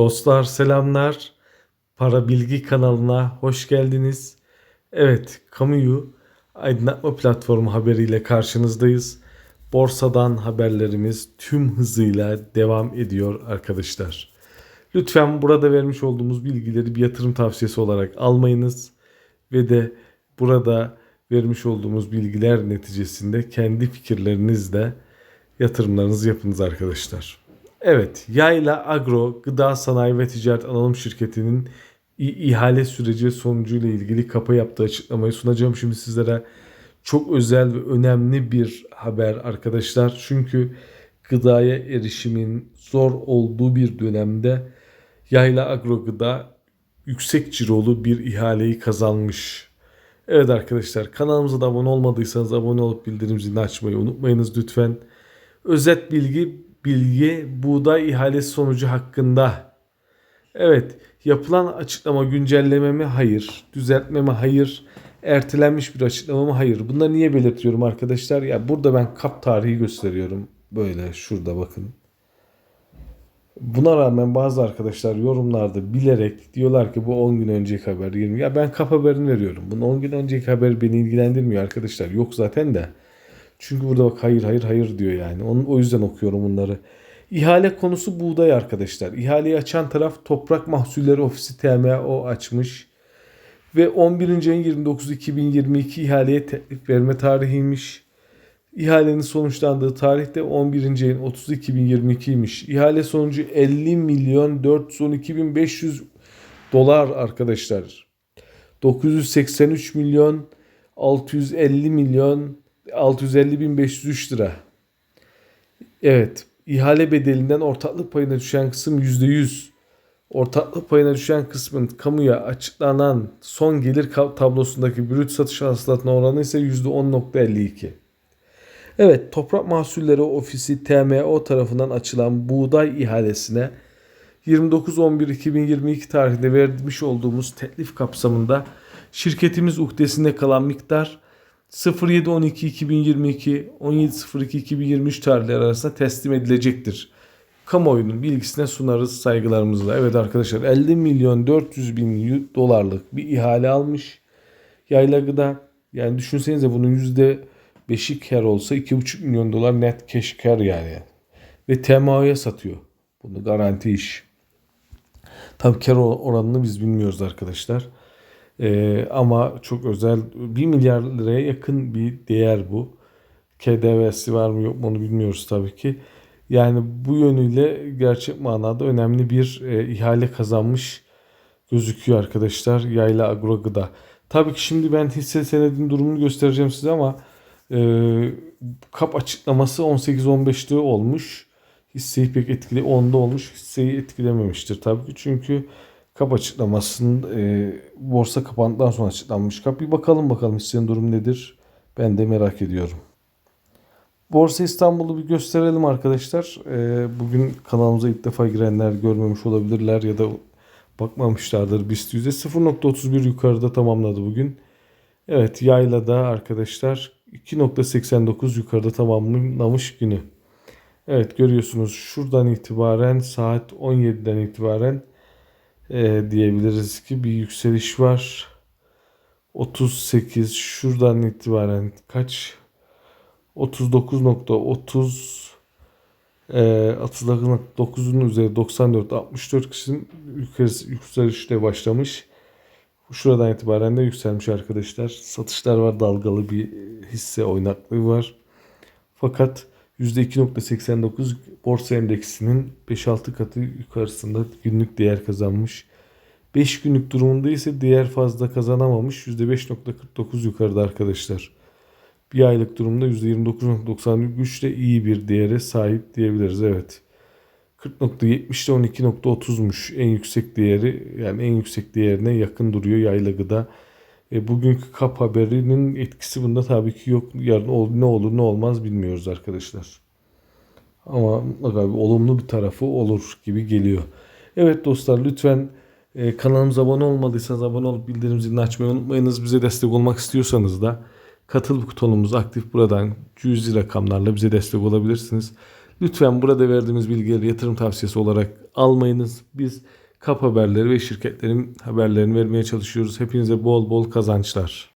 Dostlar selamlar. Para Bilgi kanalına hoş geldiniz. Evet, kamuyu aydınlatma platformu haberiyle karşınızdayız. Borsadan haberlerimiz tüm hızıyla devam ediyor arkadaşlar. Lütfen burada vermiş olduğumuz bilgileri bir yatırım tavsiyesi olarak almayınız ve de burada vermiş olduğumuz bilgiler neticesinde kendi fikirlerinizle yatırımlarınızı yapınız arkadaşlar. Evet, Yayla Agro Gıda Sanayi ve Ticaret Anonim Şirketi'nin ihale süreci sonucuyla ilgili kapa yaptığı açıklamayı sunacağım şimdi sizlere. Çok özel ve önemli bir haber arkadaşlar. Çünkü gıdaya erişimin zor olduğu bir dönemde Yayla Agro Gıda yüksek cirolu bir ihaleyi kazanmış. Evet arkadaşlar kanalımıza da abone olmadıysanız abone olup bildirim zilini açmayı unutmayınız lütfen. Özet bilgi bilgi buğday ihalesi sonucu hakkında. Evet yapılan açıklama güncelleme mi? Hayır. Düzeltme mi? Hayır. Ertelenmiş bir açıklama mı? Hayır. Bunları niye belirtiyorum arkadaşlar? Ya burada ben kap tarihi gösteriyorum. Böyle şurada bakın. Buna rağmen bazı arkadaşlar yorumlarda bilerek diyorlar ki bu 10 gün önceki haber 20. Ya ben kap haberini veriyorum. Bunun 10 gün önceki haber beni ilgilendirmiyor arkadaşlar. Yok zaten de. Çünkü burada bak hayır hayır hayır diyor yani. Onun, o yüzden okuyorum bunları. İhale konusu buğday arkadaşlar. İhaleyi açan taraf Toprak Mahsulleri Ofisi TMO açmış. Ve 11. ayın 29 2022 ihaleye teklif verme tarihiymiş. İhalenin sonuçlandığı tarih de 11. ayın 30 2022'ymiş. İhale sonucu 50 milyon 412 bin 500 dolar arkadaşlar. 983 milyon 650 milyon 650 bin 503 lira. Evet. ihale bedelinden ortaklık payına düşen kısım %100. Ortaklık payına düşen kısmın kamuya açıklanan son gelir tablosundaki brüt satış hasılatına oranı ise %10.52. Evet, Toprak Mahsulleri Ofisi TMO tarafından açılan buğday ihalesine 29.11.2022 tarihinde vermiş olduğumuz teklif kapsamında şirketimiz uhdesinde kalan miktar 07.12.2022 17.02.2023 tarihleri arasında teslim edilecektir. Kamuoyunun bilgisine sunarız saygılarımızla. Evet arkadaşlar 50 milyon 400 bin dolarlık bir ihale almış. Yayla gıda yani düşünsenize bunun yüzde beşi kar olsa 2,5 milyon dolar net cash kar yani. Ve TMO'ya satıyor. Bunu garanti iş. Tabii kar oranını biz bilmiyoruz arkadaşlar. Ee, ama çok özel 1 milyar liraya yakın bir değer bu. KDV'si var mı yok mu onu bilmiyoruz tabii ki. Yani bu yönüyle gerçek manada önemli bir e, ihale kazanmış gözüküyor arkadaşlar Yayla Agro Gıda. Tabii ki şimdi ben hisse senedinin durumunu göstereceğim size ama e, kap açıklaması 18-15'te olmuş. Hisseyi pek etkili 10'da olmuş. Hisseyi etkilememiştir tabii ki çünkü kap açıklamasının e, borsa kapandıktan sonra açıklanmış kap. Bir bakalım bakalım hissenin durumu nedir? Ben de merak ediyorum. Borsa İstanbul'u bir gösterelim arkadaşlar. E, bugün kanalımıza ilk defa girenler görmemiş olabilirler ya da bakmamışlardır BIST yüzde 0.31 yukarıda tamamladı bugün. Evet Yayla'da arkadaşlar 2.89 yukarıda tamamlamış günü. Evet görüyorsunuz şuradan itibaren saat 17'den itibaren e, diyebiliriz ki bir yükseliş var. 38 şuradan itibaren kaç? 39.30 e, 39'un üzeri 94 64 kişinin yukarısı yükselişte başlamış. Şuradan itibaren de yükselmiş arkadaşlar. Satışlar var dalgalı bir hisse oynaklığı var. Fakat %2.89 borsa endeksinin 5-6 katı yukarısında günlük değer kazanmış. 5 günlük durumunda ise değer fazla kazanamamış. %5.49 yukarıda arkadaşlar. Bir aylık durumda %29.90 güçle iyi bir değere sahip diyebiliriz. Evet. 40.70'de 12.30'muş en yüksek değeri yani en yüksek değerine yakın duruyor yayla gıda. E, bugünkü kap haberinin etkisi bunda tabii ki yok. Yarın ol, ne olur ne olmaz bilmiyoruz arkadaşlar. Ama mutlaka olumlu bir tarafı olur gibi geliyor. Evet dostlar lütfen e, kanalımıza abone olmadıysanız abone olup bildirim zilini açmayı unutmayınız. Bize destek olmak istiyorsanız da katıl butonumuz aktif buradan cüzi rakamlarla bize destek olabilirsiniz. Lütfen burada verdiğimiz bilgileri yatırım tavsiyesi olarak almayınız. Biz kap haberleri ve şirketlerin haberlerini vermeye çalışıyoruz. Hepinize bol bol kazançlar.